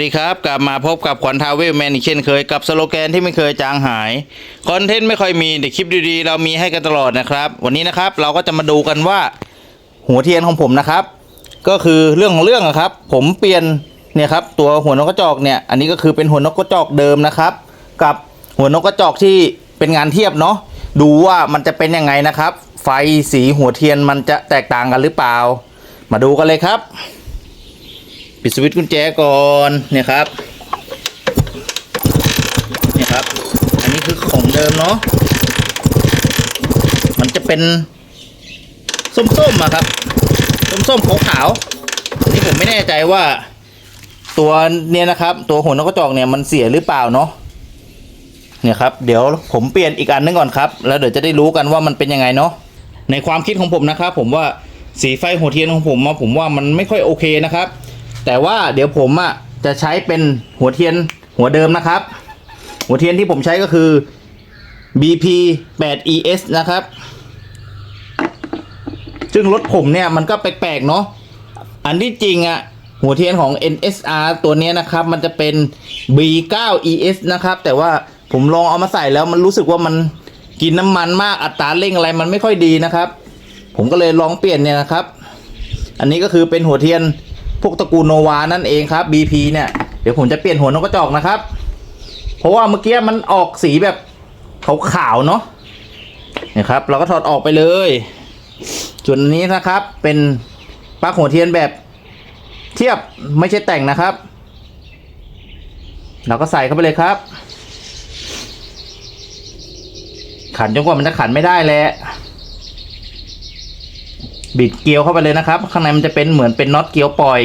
ดีครับ กลับมาพบกับขวัญทาวเวลแมนอีกเช่นเคยกับสโลแกนที่ไม่เคยจางหาย คอนเทนต์ไม่ค่อยมีแต่คลิปดีๆ เรามีให้กันตลอดนะครับ วันนี้นะครับเราก็จะมาดูกันว่า หัวเทียนของผมนะครับ ก็คือเรื่องของเรื่องครับ ผมเปลี่ยนเนี่ยครับตัวหัวนกกระจอกเนี่ยอันนี้ก็คือเป็นหัวนกกระจอกเดิมนะครับ กับหัวนกกระจอกที่เป็นงานเทียบเนาะดูว่ามันจะเป็นยังไงนะครับ ไฟสีหัวเทียนมันจะแตกต่างกันหรือเปล่า มาดูกันเลยครับ ปิดสวิตช์กุญแจก่อนเนี่ยครับเนี่ยครับ อันนี้คือของเดิมเนาะมันจะเป็นส้มๆอะครับ ส้มๆขาวๆอันนี่ผมไม่แน่ใจว่า ตัวเนี่ยนะครับ ตัวหัวนกกระจอกเนี่ยมันเสียหรือเปล่าเนาะเนี่ยครับเดี๋ยวผมเปลี่ยนอีกอันนึงก่อนครับ แล้วเดี๋ยวจะได้รู้กันว่ามันเป็นยังไงเนาะในความคิดของผมนะครับ ผมว่าสีไฟหัวเทียนของผมอะผมว่ามันไม่ค่อยโอเคนะครับ แต่ว่าเดี๋ยวผมอะจะใช้เป็นหัวเทียนหัวเดิมนะครับ หัวเทียนที่ผมใช้ก็คือ BP 8 ES นะครับ ซึ่งรถผมเนี่ยมันก็แปลกๆเนาะ อันที่จริงอะหัวเทียนของ NSR ตัวนี้นะครับ มันจะเป็น B9 ES นะครับ แต่ว่าผมลองเอามาใส่แล้วมันรู้สึกว่ามันกินน้ำมันมากอัตราเร่งอะไรมันไม่ค่อยดีนะครับ ผมก็เลยลองเปลี่ยนเนี่ยนะครับ อันนี้ก็คือเป็นหัวเทียน พวกตระกูลโนวานั่นเองครับ BP เนี่ยเดี๋ยวผมจะเปลี่ยนหัวนกกระจอกนะครับ เพราะว่าเมื่อกี้มันออกสีแบบขาวๆเนาะนี่ครับ เราก็ถอดออกไปเลยส่วนนนี้นะครับเป็นปลั๊กหัวเทียนแบบเทียบไม่ใช่แต่งนะครับ เราก็ใส่เข้าไปเลยครับ ขันจนกว่ามันจะขันไม่ได้แหละ บิดเกลียวเข้าไปเลยนะครับ ข้างในมันจะเป็นเหมือนเป็นน็อตเกลียวปล่อย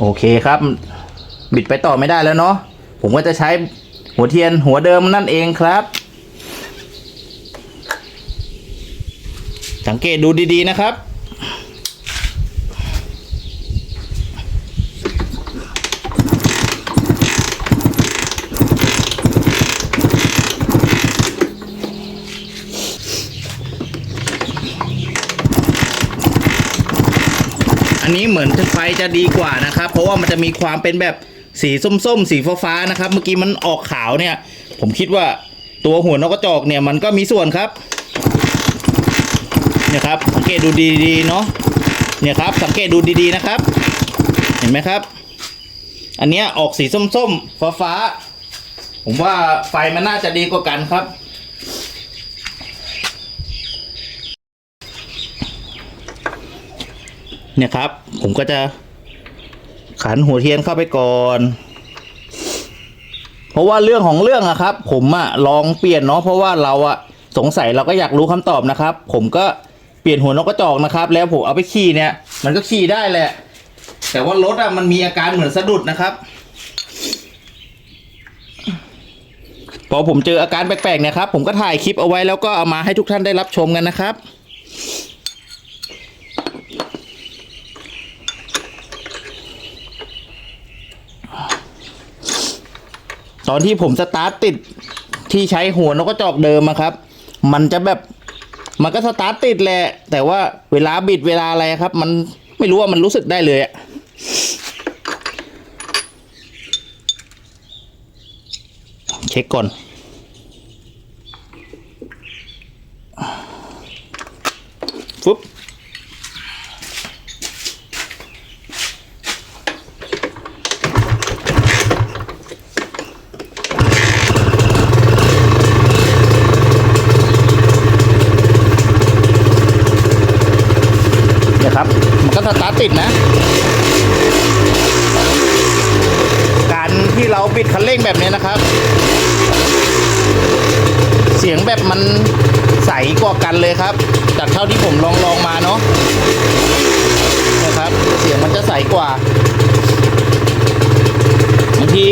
โอเคครับ บิดไปต่อไม่ได้แล้วเนาะผมก็จะใช้หัวเทียนหัวเดิมนั่นเองครับ สังเกตดูดีๆนะครับ อันนี้เหมือนไฟจะดีกว่านะครับ เพราะว่ามันจะมีความเป็นแบบสีส้มๆ สีฟ้าๆนะครับ เมื่อกี้มันออกขาวเนี่ย ผมคิดว่าตัวหัวนกกระจอกเนี่ยมันก็มีส่วนครับเนี่ยครับ สังเกตดูดีๆเนาะเนี่ยครับ สังเกตดูดีๆนะครับ เห็นไหมครับ อันเนี้ยออกสีส้มๆ ฟ้าๆผมว่าไฟมันน่าจะดีกว่ากันครับ เนี่ยครับ ผมก็จะขันหัวเทียนเข้าไปก่อน เพราะว่าเรื่องของเรื่องอะครับ ผมอะลองเปลี่ยนเนาะเพราะว่าเราอะสงสัยเราก็อยากรู้คำตอบนะครับ ผมก็เปลี่ยนหัวนกกระจอกนะครับ แล้วผมเอาไปขี่เนี่ย มันก็ขี่ได้แหละ แต่ว่ารถอะมันมีอาการเหมือนสะดุดนะครับพอผมเจออาการแปลกๆเนี่ยครับ ผมก็ถ่ายคลิปเอาไว้แล้วก็เอามาให้ทุกท่านได้รับชมกันนะครับ ตอนที่ผมสตาร์ทติดที่ใช้หัวนกกระจอกเดิมครับ มันจะแบบมันก็สตาร์ทติดแหละ แต่ว่าเวลาบิดเวลาอะไรครับ มันไม่รู้ว่ามันรู้สึกได้เลยอะเช็คก่อน ฟึบ เนี่ยครับ มันก็ส ติดนะ การที่เราปิดคันเร่งแบบนี้นะครับ เสียงแบบมันใสกว่ากันเลยครับ จากเท่าที่ผมลองลองมาเนาะนะครับ เสียงมันจะใสกว่าบางที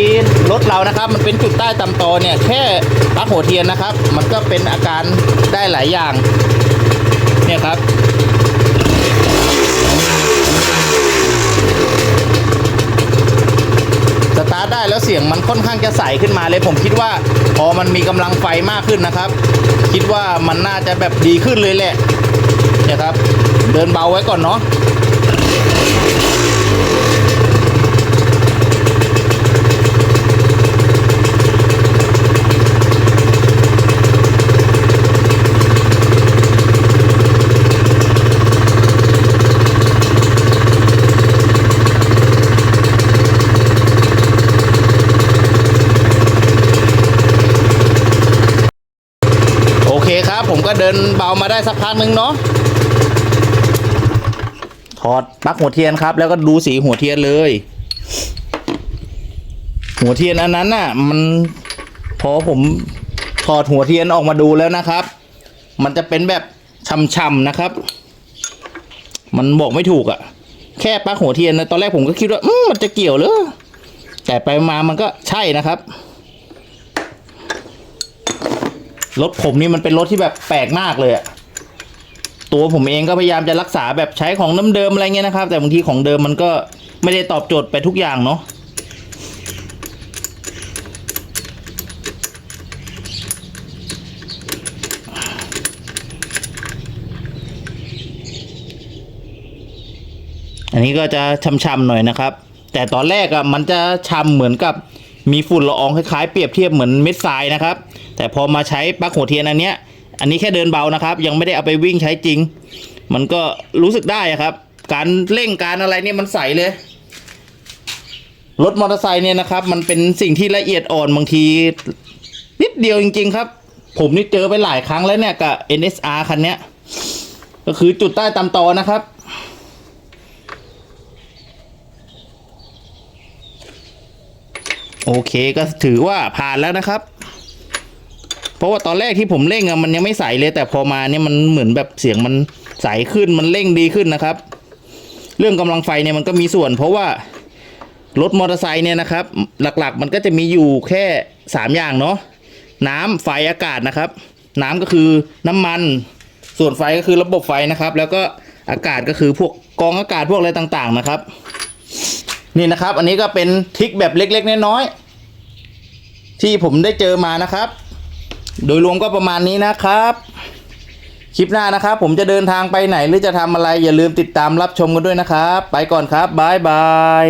รถเรานะครับ มันเป็นจุดใต้ตำตอเนี่ยแค่ปลั๊กหัวเทียนนะครับ มันก็เป็นอาการได้หลายอย่าง เนี่ยครับ สตาร์ท ได้แล้วเสียงมันค่อนข้างจะใสขึ้นมาเลยผมคิดว่าพอมันมีกำลังไฟมากขึ้นนะครับ คิดว่ามันน่าจะแบบดีขึ้นเลยแหละเนี่ยครับ เดินเบาไว้ก่อนเนาะ โอเคครับ ผม ก็เดินเบามาได้สักพักนึงเนาะถอดปลั๊กหัวเทียนครับ แล้วก็ดูสีหัวเทียนเลย หัวเทียนอันนั้นน่ะ มันพอผมถอดหัวเทียนออกมาดูแล้วนะครับ มันจะเป็นแบบช่ำๆนะครับ มันบอกไม่ถูกอะ่ะ แค่ปลั๊กหัวเทียนนะตอนแรกผมก็คิดว่า อืมมันจะเกี่ยวเลยแต่ไปมามันก็ใช่นะครับ รถผมนี่มันเป็นรถที่แบบแปลกมากเลยอะตัวผมเองก็พยายามจะรักษาแบบใช้ของเดิมๆอะไรเงี้ยนะครับ แต่บางทีของเดิมมันก็ไม่ได้ตอบโจทย์ไปทุกอย่างเนาะอันนี้ก็จะช้ำๆหน่อยนะครับ แต่ตอนแรกอะมันจะช้ำเหมือนกับ มีฝุ่นละอองคล้ายๆเปรียบเทียบเหมือนเม็ดทรายนะครับ แต่พอมาใช้ปลั๊กหัวเทียนอันเนี้ย อันนี้แค่เดินเบานะครับ ยังไม่ได้เอาไปวิ่งใช้จริง มันก็รู้สึกได้ครับ การเร่งการอะไรเนี่ยมันใสเลยรถมอเตอร์ไซค์เนี่ยนะครับ มันเป็นสิ่งที่ละเอียดอ่อนบางที นิดเดียวจริง ๆ ครับ ผมนี่เจอไปหลายครั้งแล้วเนี่ยกับ NSR คันเนี้ยก็คือจุดใต้ตำตอนะครับ โอเคก็ถือว่าผ่านแล้วนะครับ เพราะว่าตอนแรกที่ผมเร่งอะมันยังไม่ใสเลย แต่พอมาเนี่ยมันเหมือนแบบเสียงมันใสขึ้นมันเร่งดีขึ้นนะครับ เรื่องกำลังไฟเนี่ยมันก็มีส่วน เพราะว่ารถมอเตอร์ไซค์เนี่ยนะครับ หลักๆ มันก็จะมีอยู่แค่สามอย่างเนาะน้ำไฟอากาศนะครับ น้ำก็คือน้ำมันส่วนไฟก็คือระบบไฟนะครับ แล้วก็อากาศก็คือพวกกองอากาศพวกอะไรต่างๆนะครับ นี่นะครับ อันนี้ก็เป็นทริคแบบเล็กๆน้อยๆที่ผมได้เจอมานะครับ โดยรวมก็ประมาณนี้นะครับ คลิปหน้านะครับ ผมจะเดินทางไปไหนหรือจะทำอะไรอย่าลืมติดตามรับชมกันด้วยนะครับ ไปก่อนครับบายบาย